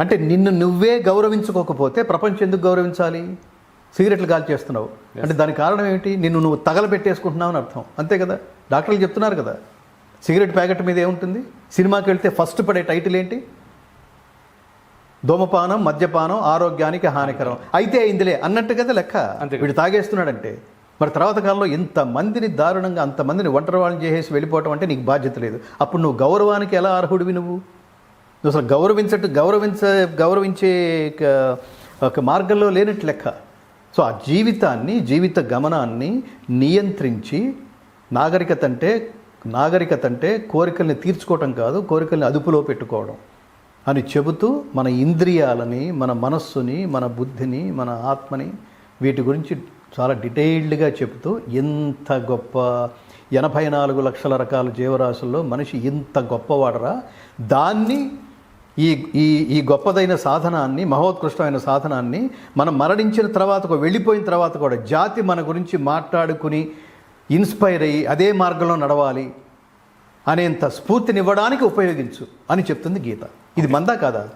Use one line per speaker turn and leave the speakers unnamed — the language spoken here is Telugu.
అంటే నిన్ను నువ్వే గౌరవించుకోకపోతే ప్రపంచం ఎందుకు గౌరవించాలి? సిగరెట్లు కాల్ చేస్తున్నావు. అంటే దానికి కారణం ఏమిటి? నిన్ను నువ్వు తగలబెట్టేసుకుంటున్నావు అని అర్థం. అంతే కదా? డాక్టర్లు చెప్తున్నారు కదా. సిగరెట్ ప్యాకెట్ మీద ఏముంటుంది? సినిమాకి వెళ్తే ఫస్ట్ పడే టైటిల్ ఏంటి? ధూమపానం మద్యపానం ఆరోగ్యానికి హానికరం. అయితే అయిందిలే అన్నట్టు కదా లెక్క. వీడు తాగేస్తున్నాడంటే. మరి తర్వాత కాలంలో ఇంతమందిని దారుణంగా అంతమందిని ఒంటరి వాళ్ళని చేసేసి వెళ్ళిపోవటం అంటే నీకు బాధ్యత లేదు. అప్పుడు నువ్వు గౌరవానికి ఎలా అర్హుడివి నువ్వు? అసలు గౌరవించట గౌరవించ గౌరవించే ఒక- ఒక మార్గంలో లేనట్టు లెక్క. సో ఆ జీవితాన్ని జీవిత గమనాన్ని నియంత్రించి నాగరికత అంటే నాగరికత అంటే కోరికల్ని తీర్చుకోవటం కాదు కోరికల్ని అదుపులో పెట్టుకోవడం అని చెబుతూ మన ఇంద్రియాలని మన మనస్సుని మన బుద్ధిని మన ఆత్మని వీటి గురించి చాలా డీటెయిల్డ్గా చెబుతూ ఎంత గొప్ప ఎనభై నాలుగు లక్షల రకాల జీవరాశుల్లో మనిషి ఇంత గొప్పవాడరా? దాన్ని ఈ ఈ ఈ గొప్పదైన సాధనాన్ని మహోత్కృష్టమైన సాధనాన్ని మనం మరణించిన తర్వాత కూడా వెళ్ళిపోయిన తర్వాత కూడా జాతి మన గురించి మాట్లాడుకుని ఇన్స్పైర్ అయ్యి అదే మార్గంలో నడవాలి అనేంత స్ఫూర్తినివ్వడానికి ఉపయోగించు అని చెప్తుంది గీత. ఇది మందా కాదా?